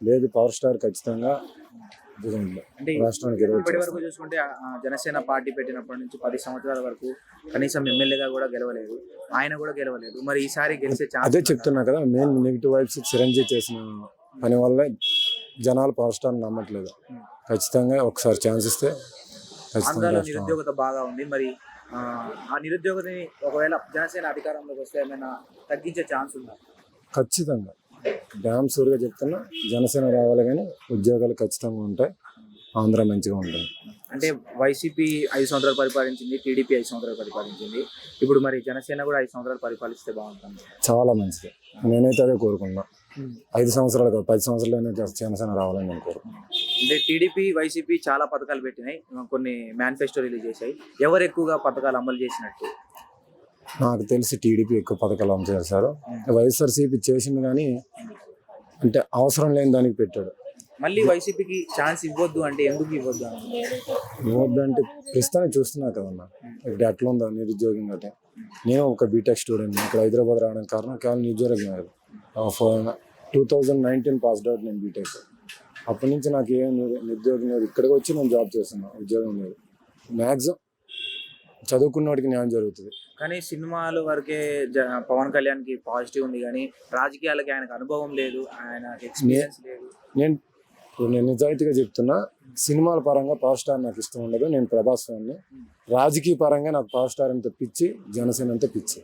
లేదు power star ఖచ్చితంగా అంటే ఇప్పటి వరకు చూసుకుంటే జనసేన పార్టీ పెట్టినప్పటి నుంచి పది సంవత్సరాల వరకు కనీసం ఎమ్మెల్యేగా కూడా గెలవలేదు ఆయన కూడా గెలవలేదు. మరి ఈసారి గెలిచే అదే చెప్తున్నా కదా మెయిన్ నెగిటివ్ వైబ్స్ చిరంజీవి చేసిన పని వల్ల జనాలు పవర్ స్టార్ నమ్మట్లేదు. ఖచ్చితంగా ఒకసారి ఛాన్స్ ఇస్తే ఆంధ్రాలో నిరుద్యోగత బాగా ఉంది. మరి ఆ, ఆ నిరుద్యోగతని ఒకవేళ జనసేన అధికారంలోకి వస్తే ఏమైనా తగ్గించే ఛాన్స్ ఉందా? ఖచ్చితంగా. డ్యామ్ సూర్గా చెప్తున్నా జనసేన రావాలి కానీ ఉద్యోగాలు ఖచ్చితంగా ఉంటాయి. ఆంధ్ర మంచిగా ఉంటుంది. అంటే వైసీపీ ఐదు సంవత్సరాలు పరిపాలించింది టీడీపీ ఐదు సంవత్సరాలు పరిపాలించింది. ఇప్పుడు మరి జనసేన కూడా ఐదు సంవత్సరాలు పరిపాలిస్తే బాగుంటుంది. చాలా మంచిది. నేనైతే అదే కోరుకున్నా ఐదు సంవత్సరాలు కాదు పది సంవత్సరాలు జనసేన రావాలని నేను కోరుకున్నాను అంటే టీడీపీ వైసీపీ చాలా పథకాలు పెట్టినాయి. కొన్ని మేనిఫెస్టో రిలీజ్ చేశాయి. ఎవరు ఎక్కువగా పథకాలు అమలు చేసినట్టు? నాకు తెలిసి టీడీపీ ఎక్కువ పథకాలు అమలు చేశారు. వైఎస్ఆర్సీపీ చేసింది కానీ అంటే అవసరం లేని దానికి పెట్టాడు. మళ్ళీ వైసీపీకి ఛాన్స్ ఇవ్వద్దు అంటే ఎందుకు ఇవ్వద్దు అని? ఏమొద్దంటే ప్రస్తుతానికి చూస్తున్నా కదన్నా. ఇక్కడ ఎట్లా ఉందా నిరుద్యోగం గట్రా నేను ఒక బీటెక్ స్టూడెంట్ ఇక్కడ హైదరాబాద్ రావడానికి కారణం కేవలం నిరుద్యోగం కాదు. Two thousand nineteen passed out నేను బీటెక్. అప్పటి నుంచి నాకు ఏం నిరు- నిరుద్యోగం లేదు. ఇక్కడికి వచ్చి నేను జాబ్ చేస్తున్నా ఉద్యోగం లేదు. మ్యాక్సిమం చదువుకున్నవాడికి న్యాయం జరుగుతుంది. కానీ సినిమాల వరకే పవన్ కళ్యాణ్కి పాజిటివ్ ఉంది కానీ రాజకీయాలకి ఆయనకు అనుభవం లేదు ఆయన ఎక్స్పీరియన్స్ లేదు. నేను నేను నిజాయితీగా చెప్తున్నా సినిమాల పరంగా పవర్ స్టార్ నాకు ఇష్టం ఉండదు నేను ప్రభాస్ ఫ్యాన్ని. రాజకీయ పరంగా నాకు పవర్ స్టార్ అంత పిచ్చి జనసేన అంత పిచ్చి.